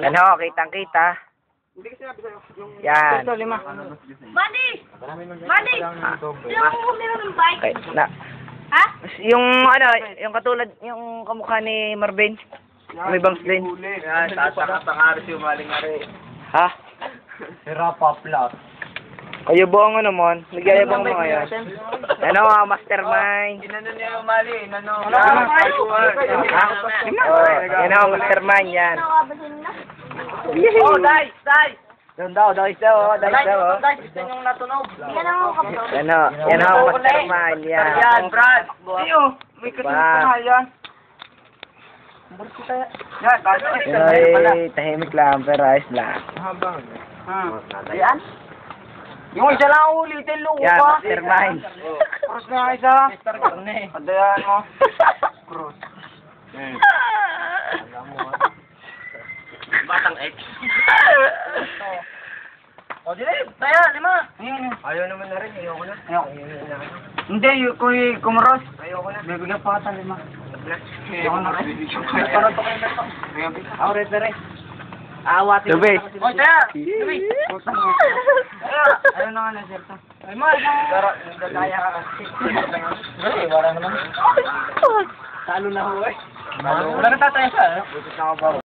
Yan ho, kitang kita. Yan. Ito, lima. Mani! Mani! Sino ang kumira ng bike? Okay, na. Ha? Yung ano, yung katulad, yung kamukha ni Marvin. May bangs din. Yan, sasakatangari si Umaling-ari. Ha? Si Rapa Plus. Kayo buong ano mon? Nagyayabang mo ngayon. Ano, ah, mastermind. Inano niya Umali, inano. Ah? Oh, yan ho, mastermind yan. Nakabasin na. Oh, dice, dice. Doon daw, dice daw, oh, dice daw. oh. Dice, ito yung natunog. Yan ang kapatid. Yan ho, yan ho, mastermind yan. Yan, Brad. Iyo, may kasing pa yan. Yan, Yan tahimik lang, pero ayos lang. Yan. Yung isa lang ulitin, luko Yan, pa. mastermind. Cross na yung isa. Mr. Carne. Padayan mo. Cross. Batang X. O, dili. Taya, lima. Ayaw naman na rin. Ayoko na. Ayoko. Hindi, yung kuy kumros. Ayoko na. Bibigyan pa ka lima. Ayoko na rin. Parang to kayo na to. Ako rin na rin. Awatin Tubi. Oy, taya! Tubi! Ayun na nga na, sir. Ay, ma, Pero, nagdadaya ka kasi. Gali, wala naman. Talo na ho, eh. Wala na tataya ka, eh. Butit na ako ba?